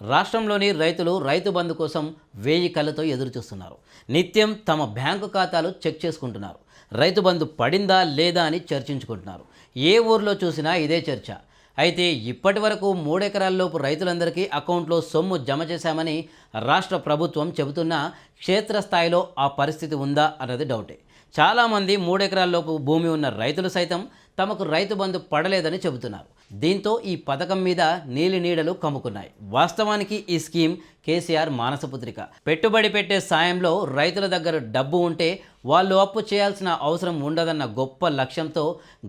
రాష్ట్రంలోని రైతులు రైతు బంధు కోసం వేయి కళ్ళతో ఎదురుచూస్తున్నారు. నిత్యం తమ బ్యాంకు ఖాతాలు చెక్ చేసుకుంటున్నారు. రైతు బంధు పడిందా లేదా అని చర్చించుకుంటున్నారు. ఏ ఊర్లో చూసినా ఇదే చర్చ. అయితే ఇప్పటి వరకు మూడెకరాల్లోపు రైతులందరికీ అకౌంట్లో సొమ్ము జమ చేశామని రాష్ట్ర ప్రభుత్వం చెబుతున్నా క్షేత్రస్థాయిలో ఆ పరిస్థితి ఉందా అన్నది డౌటే. చాలామంది మూడెకరాల్లోపు భూమి ఉన్న రైతులు సైతం తమకు రైతు బంధు పడలేదని చెబుతున్నారు. దీంతో ఈ పథకం మీద నీలి నీడలు కమ్ముకున్నాయి. వాస్తవానికి ఈ స్కీమ్ కేసీఆర్ మానసపుత్రిక పెట్టుబడి పెట్టే సాయంలో రైతుల దగ్గర డబ్బు ఉంటే వాళ్ళు అప్పు చేయాల్సిన అవసరం ఉండదన్న గొప్ప లక్ష్యంతో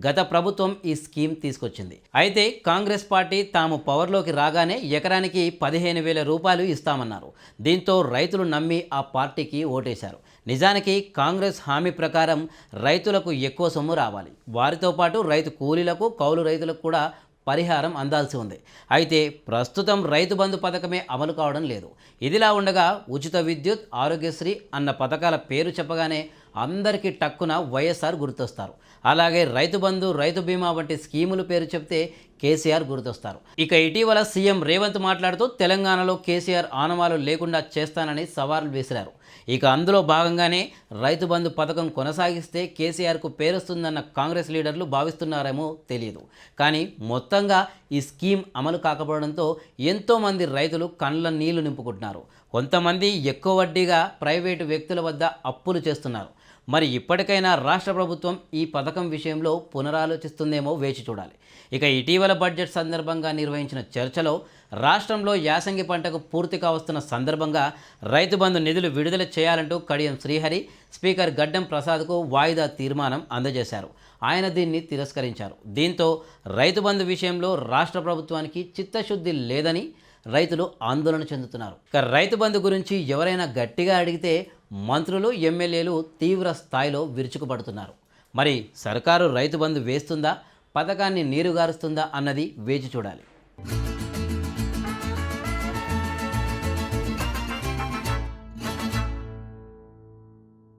గత ప్రభుత్వం ఈ స్కీమ్ తీసుకొచ్చింది. అయితే కాంగ్రెస్ పార్టీ తాము పవర్లోకి రాగానే ఎకరానికి పదిహేను వేల రూపాయలు ఇస్తామన్నారు. దీంతో రైతులు నమ్మి ఆ పార్టీకి ఓటేశారు. నిజానికి కాంగ్రెస్ హామీ ప్రకారం రైతులకు ఎక్కువ సొమ్ము రావాలి. వారితో పాటు రైతు కూలీలకు కౌలు రైతులకు కూడా పరిహారం అందాల్సి ఉంది. అయితే ప్రస్తుతం రైతు బంధు పథకమే అమలు కావడం లేదు. ఇదిలా ఉండగా ఉచిత విద్యుత్ ఆరోగ్యశ్రీ అన్న పథకాల పేరు చెప్పగానే అందరికీ టక్కున వైఎస్ఆర్ గుర్తొస్తారు. అలాగే రైతు బంధు రైతు బీమా వంటి స్కీముల పేరు చెప్తే కేసీఆర్ గుర్తొస్తారు. ఇక ఇటీవల సీఎం రేవంత్ మాట్లాడుతూ తెలంగాణలో కేసీఆర్ ఆనవాలు లేకుండా చేస్తానని సవాల్ విసిరారు ఇక అందులో భాగంగానే రైతు బంధు పథకం కొనసాగిస్తే కేసీఆర్కు పేరొస్తుందన్న కాంగ్రెస్ లీడర్లు భావిస్తున్నారేమో తెలియదు. కానీ మొత్తంగా ఈ స్కీమ్ అమలు కాకపోవడంతో ఎంతోమంది రైతులు కండ్ల నీళ్ళు నింపుకుంటున్నారు. కొంతమంది ఎక్కువ వడ్డీగా ప్రైవేటు వ్యక్తుల వద్ద అప్పులు చేస్తున్నారు. మరి ఇప్పటికైనా రాష్ట్ర ప్రభుత్వం ఈ పథకం విషయంలో పునరాలోచిస్తుందేమో వేచి చూడాలి. ఇక ఇటీవల బడ్జెట్ సందర్భంగా నిర్వహించిన చర్చలో రాష్ట్రంలో యాసంగి పంటకు పూర్తిగా వస్తున్న సందర్భంగా రైతు బంధు నిధులు విడుదల చేయాలంటూ కడియం శ్రీహరి స్పీకర్ గడ్డం ప్రసాద్కు వాయిదా తీర్మానం అందజేశారు. ఆయన దీన్ని తిరస్కరించారు. దీంతో రైతు బంధు విషయంలో రాష్ట్ర ప్రభుత్వానికి చిత్తశుద్ధి లేదని రైతులు ఆందోళన చెందుతున్నారు. ఇక రైతు బంధు గురించి ఎవరైనా గట్టిగా అడిగితే మంత్రులు ఎమ్మెల్యేలు తీవ్ర స్థాయిలో విరుచుకుపడుతున్నారు. మరి సర్కారు రైతు బంధు వేస్తుందా? పథకాన్ని నీరుగారుస్తుందా అన్నది వేచి చూడాలి.